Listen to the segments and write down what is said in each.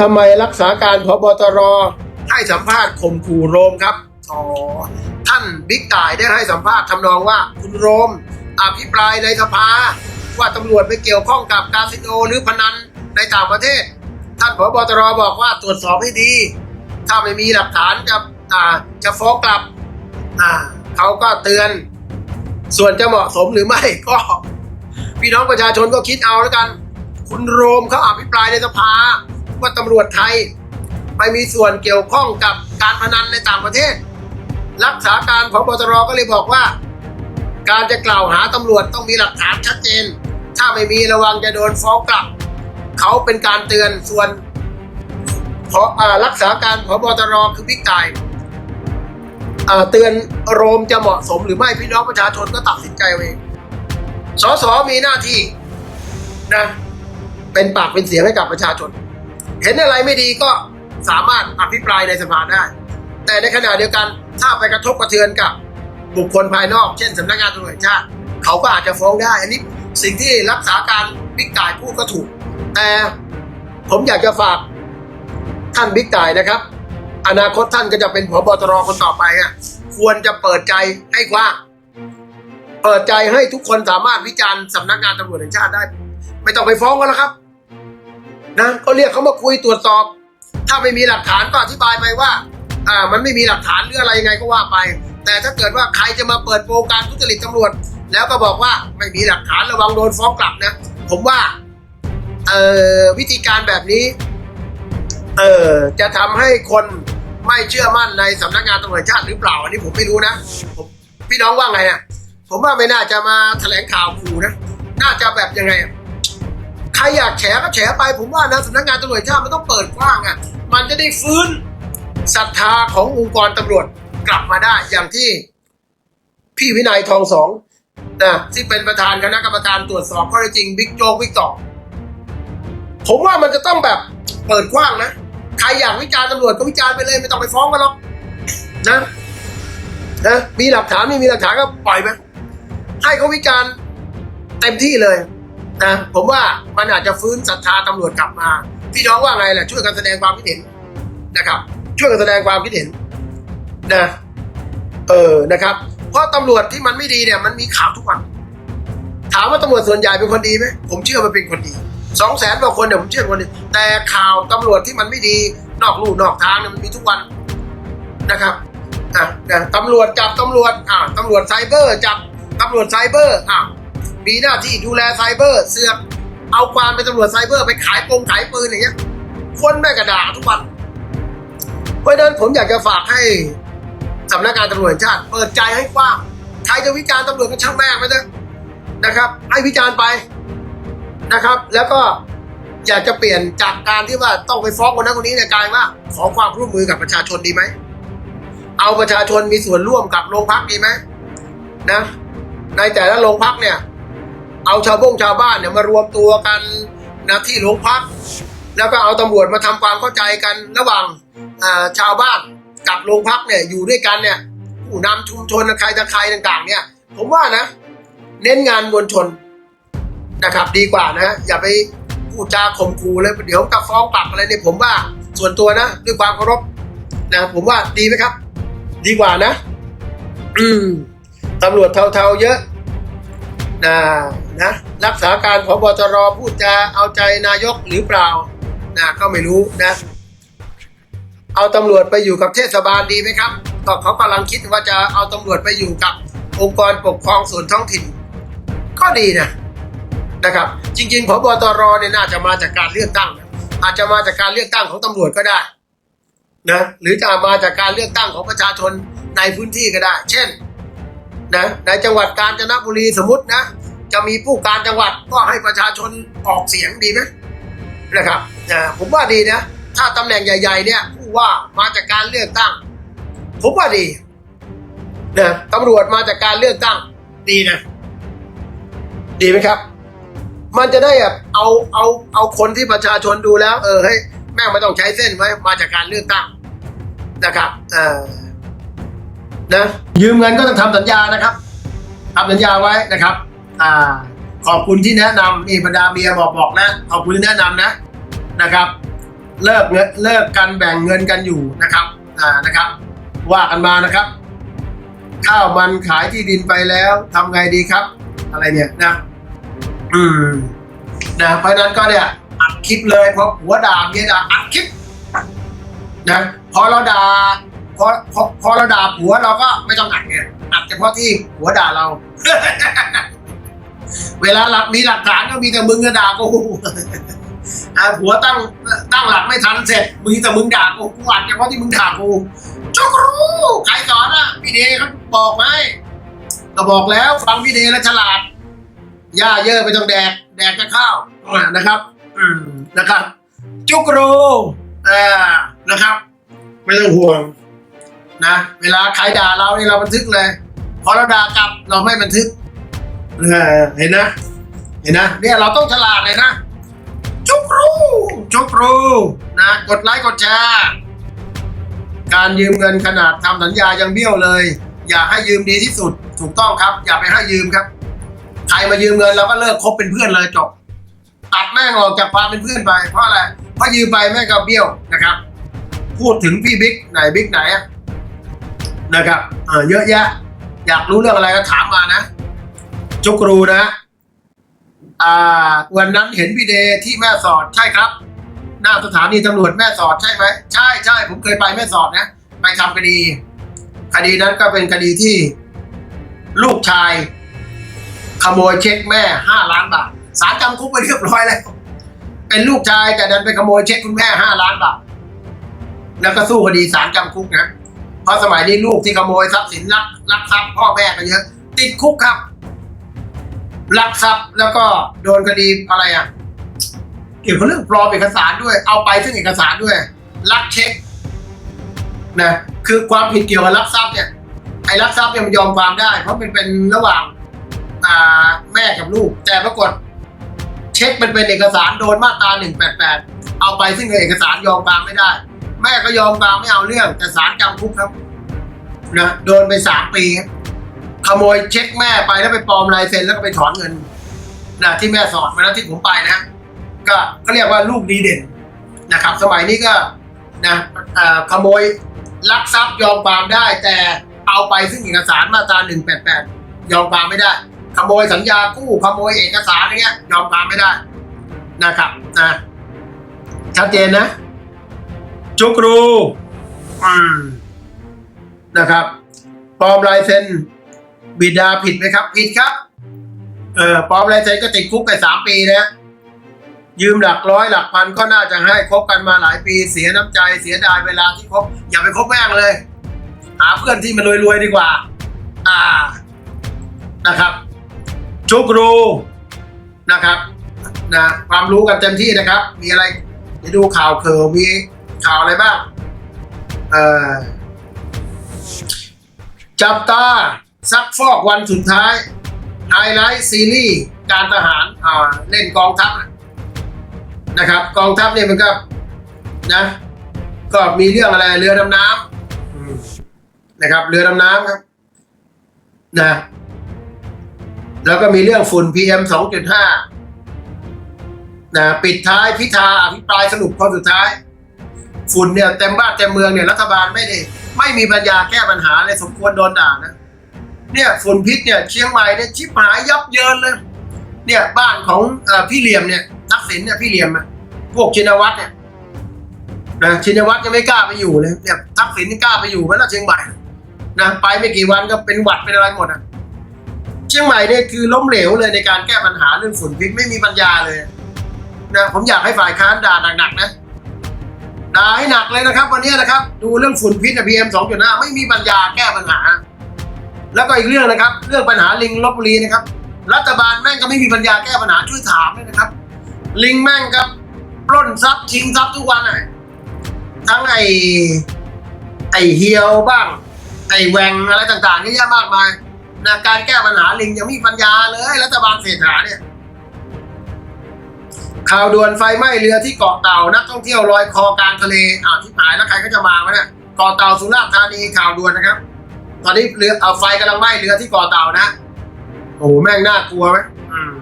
ทำไมรักษาการพบตรให้สัมภาษณ์ข่มขู่โรมครับอ๋อท่านบิ๊กต่ายได้ให้สัมภาษณ์ทำนองว่าคุณโรม อภิปรายในสภา ว่าตำรวจไปเกี่ยวข้องกับคาสิโนหรือพนันในต่างประเทศ ท่านพบตรบอกว่าตรวจสอบให้ดี ถ้าไม่มีหลักฐานจะอ่าจะฟ้องกลับอ่าเขาก็เตือน ส่วนจะเหมาะสมหรือไม่ก็พี่น้องประชาชนก็คิดเอาแล้วกัน คุณโรมเขาอภิปรายในสภา ว่าตำรวจไทย ไปมีส่วนเกี่ยวข้องกับการพนันในต่างประเทศ รักษาการพบตรก็เลยบอกว่า การจะกล่าวหาตำรวจต้องมีหลักฐานชัดเจน ถ้าไม่มีระวังจะโดนฟ้องกลับ เขาเป็นการเตือนส่วนพออรักษาการพบตรคือบิ๊กายเตือนโรมจะเหมาะสมหรือไม่พี่น้องประชาชนก็ตัดสินใจเอาเองสสมีหน้าที่นะเป็นปากเป็นเสียงให้กับประชาชน เห็นอะไรไม่ดีก็สามารถอภิปรายในสภาได้ แต่ในขณะเดียวกันถ้าไปกระทบกระเทือนกับบุคคลภายนอก เช่นสำนักงานตำรวจแห่งชาติ เขาก็อาจจะฟ้องได้ อันนี้สิ่งที่รักษาการบิ๊กต่ายพูดก็ถูก แต่ผมอยากจะฝากท่านบิ๊กต่ายนะครับ อนาคตท่านก็จะเป็นผบตรคนต่อไปอะควรจะเปิดใจให้กว้างเปิดใจให้ทุกคนสามารถวิจารณ์สำนักงานตำรวจแห่งชาติได้ ไม่ต้องไปฟ้องกันแล้วครับ นะก็เรียกเขามาคุยตรวจสอบ ถ้าไม่มีหลักฐานก็อธิบายไปว่า อ่า มันไม่มีหลักฐานหรืออะไรยังไงก็ว่าไป แต่ถ้าเกิดว่าใครจะมาเปิดโปงการทุจริตตำรวจ แล้วก็บอกว่าไม่มีหลักฐานระวังโดนฟ้องกลับนะ ผมว่า เอ่อวิธีการแบบนี้ เอ่อจะทำให้คนไม่เชื่อมั่นในสำนักงานตำรวจชาติหรือเปล่า อันนี้ผมไม่รู้นะผมพี่น้องว่าไงอะ ผมว่าไม่น่าจะมาแถลงข่าวขู่นะ น่าจะแบบยังไงอะ ใครอยากแฉก็แฉไปผมว่านะสำนักงานตำรวจแห่งชาติมันต้องเปิดกว้างอะมันจะได้ฟื้นศรัทธาขององค์กรตำรวจกลับมาได้อย่างที่พี่วินัยทองสองนะที่เป็นประธานคณะกรรมการตรวจสอบข้อเท็จจริงบิ๊กโจ๊กบิ๊กต่อผมว่ามันจะต้องแบบเปิดกว้างนะใครอยากวิจารณ์ตำรวจก็วิจารณ์ไปเลยไม่ต้องไปฟ้องกันหรอกนะนะมีหลักฐานไม่มีหลักฐานก็ปล่อยไปให้เขาวิจารณ์เต็มที่เลย นะผมว่ามันอาจจะฟื้นศรัทธาตำรวจกลับมา พี่น้องว่าไงล่ะช่วยกันแสดงความคิดเห็นนะครับ ช่วยกันแสดงความคิดเห็นนะเออนะครับ เพราะตำรวจที่มันไม่ดีเนี่ย มันมีข่าวทุกวัน ถามว่าตำรวจส่วนใหญ่เป็นคนดีไหมผมเชื่อมันเป็นคนดีสองแสนกว่าคนเนี่ยผมเชื่อคนดีแต่ข่าวตำรวจที่มันไม่ดีนอกลู่นอกทางเนี่ยมันมีทุกวันนะครับอะตำรวจจับตำรวจอ่าตำรวจไซเบอร์จับตำรวจไซเบอร์อ่า มีหน้าที่ดูแลไซเบอร์เสือกเอาความเป็นตำรวจไซเบอร์ไปขายปงขายปืนอย่างเงี้ยคนแม่กระดาทุกวัน เพราะนั้นผมอยากจะฝากให้สำนักงานตำรวจชาติ เปิดใจให้กว้างใครจะวิจารณ์ตำรวจก็ช่างแม่งไปเถอะนะครับ ให้วิจารณ์ไปนะครับ แล้วก็อยากจะเปลี่ยนจากการที่ว่าต้องไปฟ้องคนนั้นคนนี้เนี่ยกลายว่า ขอความร่วมมือกับประชาชนดีไหมเอาประชาชนมีส่วนร่วมกับโรงพักดีไหมนะในแต่ละโรงพักเนี่ย เอาชาวบ้งชาวบ้านเนี่ยมารวมตัวกันนะที่โรงพัก แล้วก็เอาตำรวจมาทำความเข้าใจกันระหว่างชาวบ้านกับโรงพักเนี่ยอยู่ด้วยกันเนี่ยผู้นำชุมชนใครตะใครต่างๆ เนี่ย ผมว่านะ เน้นงานมวลชนนะครับดีกว่านะอย่าไปพูดจาข่มขู่เลยเดี๋ยวกับฟ้องกลับอะไรเนี่ยผมว่าส่วนตัวนะ ด้วยความเคารพนะผมว่าดีไหมครับ ดีกว่านะ อืมตำรวจเทาๆเยอะ นะนะรักษาการพบตรพูดจาเอาใจนายกหรือเปล่านะก็ไม่รู้นะ เอาตำรวจไปอยู่กับเทศบาลดีไหมครับก็เขากำลังคิดว่าจะเอาตำรวจไปอยู่กับองค์กรปกครองส่วนท้องถิ่น ก็ดีนะนะครับ จริงๆพบตรเนี่ยน่าจะมาจากการเลือกตั้ง อาจจะมาจากการเลือกตั้งของตำรวจก็ได้นะหรือจะมาจากการเลือกตั้งของประชาชนในพื้นที่ก็ได้ เช่น นะในจังหวัดกาญจนบุรีสมมตินะ จะมีผู้การจังหวัดก็ให้ประชาชนออกเสียงดีไหมนะครับนะผมว่าดีนะ ถ้าตำแหน่งใหญ่ ๆ เนี่ยผู้ว่ามาจากการเลือกตั้ง ผมว่าดีนะตำรวจมาจากการเลือกตั้ง ดีนะ ดีไหมครับ มันจะได้แบบเอาเอาเอาคนที่ประชาชนดูแล้ว เออเฮ้แม่งไม่ต้องใช้เส้นไว้มาจากการเลือกตั้งนะครับ เออ นะยืมเงินก็ต้องทำสัญญานะครับทำสัญญาไว้นะครับ อ่า ขอบคุณที่แนะนำนี่บรรดาเมียบอกบอกนะขอบคุณที่แนะนำนะนะครับ เลิกเงินเลิกกันแบ่งเงินกันอยู่นะครับ อ่านะครับ ว่ากันมานะครับข้าวมันขายที่ดินไปแล้วทำไงดีครับ อะไรเนี่ยนะ อืมนะเพราะนั้นก็เนี่ยอัดคลิปเลยเพอหัวด่าเมียด่าอัดคลิปนะพอเราด่า พอพอพอเราด่าผัวเราก็ไม่ต้องอัดเนี่ยอัดเฉพาะที่ผัวด่าเรา เวลาหลักมีหลักฐานก็มีแต่มึงก็ด่ากูอาผัวตั้งตั้งหลักไม่ทันเสร็จมีแต่มึงด่ากูกูอัดเฉพาะที่มึงด่ากูจกรู้ใครสอนอะพี่เดเขาบอกไหมก็บอกแล้วฟังพี่เดแล้วฉลาดย่าเยอะไปต้องแดกแดกกับข้าวนะครับ อืมนะครับ จุกรูอ่านะครับ ไม่ต้องห่วง นะ เวลาใครด่าเรานี่เราบันทึกเลย พอเราด่ากลับเราไม่บันทึกเห็นนะ เห็นนะ เนี่ยเราต้องฉลาดเลยนะ จุกรูจุกรูนะ กดไลค์กดแชร์ การยืมเงินขนาดทำสัญญายังเบี้ยวเลย อย่าให้ยืมดีที่สุด ถูกต้องครับ อย่าไปให้ยืมครับ ใครมายืมเงินเราก็เลิกคบเป็นเพื่อนเลยจบ ตัดแม่งออกจากความเป็นเพื่อนไป เพราะอะไร เพราะยืมไปแม่งก็เบี้ยวนะครับ พูดถึงพี่บิ๊กไหนบิ๊กไหนอะ นะครับเออเยอะแยะ อยากรู้เรื่องอะไรก็ถามมานะ จุกรูนะ อ่า วันนั้นเห็นพี่เดย์ที่แม่สอดใช่ครับ หน้าสถานีตำรวจแม่สอดใช่ไหมใช่ใช่ผมเคยไปแม่สอดนะไปทำคดี คดีนั้นก็เป็นคดีที่ ลูกชาย ขโมยเช็คแม่ห้าล้านบาทศาลจำคุกไปเรียบร้อยแล้วเป็นลูกชายแต่ดันไปขโมยเช็คคุณแม่ห้าล้านบาทแล้วก็สู้คดีศาลจำคุกนะ เพราะสมัยนี้ลูกที่ขโมยทรัพย์สินลักลักทรัพย์พ่อแม่กันเยอะ ติดคุกครับลักทรัพย์แล้วก็โดนคดีอะไรอะ เกี่ยวกับเรื่องปลอมเอกสารด้วย เอาไปซึ่งเอกสารด้วยลักเช็คนะคือความผิดเกี่ยวกับลักทรัพย์เนี่ยไอ้ลักทรัพย์เนี่ยมันยอมความได้ เพราะมันเป็นระหว่างอ่าแม่กับลูก แต่ปรากฏเช็คมันเป็นเอกสารโดนมาตรา188 เอาไปซึ่งเอกสารยอมความไม่ได้ แม่ก็ยอมความไม่เอาเรื่อง แต่ศาลจำคุกครับนะโดนไปสามปีครับขโมยเช็คแม่ไปแล้วไปปลอมลายเซ็นแล้วก็ไปถอนเงินนะที่แม่สอนมาแล้วที่ผมไปนะ ก็ก็เรียกว่าลูกดีเด่นนะครับ สมัยนี้ก็นะขโมยลักทรัพย์ยอมความได้ แต่เอาไปซึ่งเอกสารมาตรา188 ยอมความไม่ได้ ขโมยสัญญากู้ขโมยเอกสารอะไรเงี้ยยอมความไม่ได้นะครับนะชัดเจนนะ จุกรูนะครับปลอมลายเซ็นบิดาผิดไหมครับ ผิดครับ เออปลอมลายเซ็นก็ติดคุกไปสามปีนะยืมหลักร้อยหลักพันก็น่าจะให้คบกันมาหลายปีเสียน้ำใจเสียดายเวลาที่คบอย่าไปคบแม่งเลย หาเพื่อนที่มันรวยๆดีกว่า อ่านะครับชุกรูนะครับนะความรู้กันเต็มที่นะครับ มีอะไรเดี๋ยวดูข่าวเคือมี ข่าวอะไรบ้างเอ่อจับตาซักฟอกวันสุดท้ายไฮไลท์ซีรีส์การทหารอ่าเล่นกองทัพนะครับ กองทัพเนี่ยมันก็นะ ก็มีเรื่องอะไรเรือดำน้ำนะครับ เรือดำน้ำครับ นะ แล้วก็มีเรื่องฝุ่น PM 2.5นะปิดท้ายพิธาอภิปรายสรุปคนสุดท้าย ฝุ่นเนี่ยเต็มบ้านเต็มเมืองเนี่ยรัฐบาลไม่ได้ไม่มีปัญญาแก้ปัญหาเลยสมควรโดนด่านะเนี่ยฝุ่นพิษเนี่ยเชียงใหม่เนี่ยชิบหายยับเยินเลย เนี่ยบ้านของอพี่เหลี่ยมเนี่ยทักษิณเนี่ยพี่เหลี่ยมอะพวกชินวัตรเนี่ยนะชินวัตรยังไม่กล้าไปอยู่เลยเนี่ยทักษิณกล้าไปอยู่ไหมล่ะเชียงใหม่นะไปไม่กี่วันก็เป็นหวัดเป็นอะไรหมดอะเชียงใหม่เนี่ยคือล้มเหลวเลยในการแก้ปัญหาเรื่องฝุ่นพิษไม่มีปัญญาเลยนะผมอยากให้ฝ่ายค้านด่าหนักๆนะ ด่าให้หนักเลยนะครับ วันนี้นะครับ ดูเรื่องฝุ่นพิษนะพีเอ็มสองจุดห้าไม่มีปัญญาแก้ปัญหา แล้วก็อีกเรื่องนะครับ เรื่องปัญหาลิงลบบุรีนะครับ รัฐบาลแม่งก็ไม่มีปัญญาแก้ปัญหาช่วยถามด้วยนะครับ ลิงแม่งครับปล้นทรัพย์ชิงทรัพย์ทุกวันอะทั้งไอไอเฮียวบ้าง ไอแหวงอะไรต่างๆเยอะแยะมากมายนะการแก้ปัญหาลิงยังไม่มีปัญญาเลยรัฐบาลเศรษฐาเนี่ย ข่าวด่วนไฟไหม้เรือที่เกาะเต่านักท่องเที่ยวลอยคอกลางทะเลอ้าวที่หายแล้วใครก็จะมาวะเนี่ยเกาะเต่าสุราษฎร์ธานีข่าวด่วนนะครับ ตอนนี้เรือเอาไฟกำลังไหม้เรือที่เกาะเต่านะโอ้โหแม่งน่ากลัวไหมอืม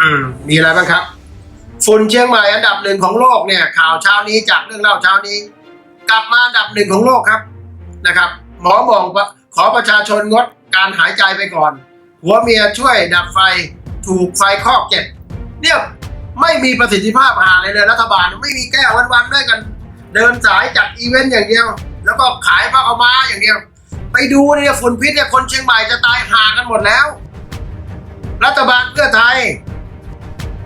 อืมมีอะไรบ้างครับฝุ่นเชียงใหม่อันดับหนึ่งของโลกเนี่ย ข่าวเช้านี้จากเรื่องเล่าเช้านี้ กลับมาอันดับหนึ่งของโลกครับนะครับ หมอบอกว่าขอประชาชนงดการหายใจไปก่อน หัวเมียช่วยดับไฟถูกไฟคอกเจ็บ เนี่ยไม่มีประสิทธิภาพหาเลยเลยรัฐบาลไม่มีแก้วันๆด้วยกัน เดินสายจัดอีเวนต์อย่างเดียว แล้วก็ขายผ้าเอามาอย่างเดียว ไปดูเนี่ยฝุ่นพิษเนี่ยคนเชียงใหม่จะตายหากันหมดแล้ว รัฐบาลเพื่อไทย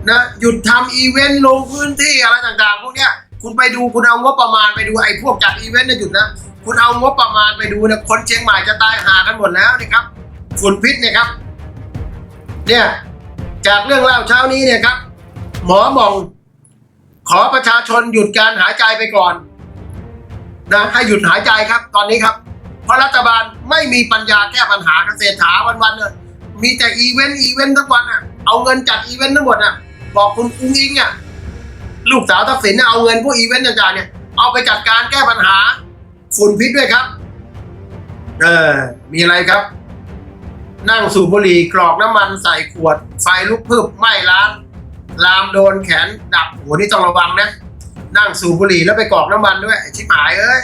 นะหยุดทำอีเวนต์ลงพื้นที่อะไรต่างๆ พวกเนี้ยคุณไปดูคุณเอางบประมาณไปดูไอ้พวกจัดอีเวนต์เนี่ยหยุดนะคุณเอางบประมาณไปดูเนี่ยคนเชียงใหม่จะตายหากันหมดแล้วนี่ครับฝุ่นพิษเนี่ยครับ เนี่ย จากเรื่องเล่าเช้านี้เนี่ยครับ หมอมอง ขอประชาชนหยุดการหายใจไปก่อนนะให้หยุดหายใจครับ ตอนนี้ครับ เพราะรัฐบาลไม่มีปัญญาแก้ปัญหาเกษตรถาวันๆเลยมีแต่อีเวนต์อีเวนต์ทั้งวันอะเอาเงินจัดอีเวนต์ทั้งหมดอะบอกคุณอุ้งอิงอะลูกสาวทักษิณเนี่ยเอาเงินพวกอีเวนต์ต่างๆเนี่ยเอาไปจัดการแก้ปัญหา ฝุ่นพิษด้วยครับ เออ มีอะไรครับ นั่งสูบบุหรี่กรอกน้ำมันใส่ขวด ไฟลุกพึบไหม้ร้าน ลามโดนแขนดับโหนี่ต้องระวังนะ นั่งสูบบุหรี่แล้วไปกรอกน้ำมันด้วยชิบหายเอ้ย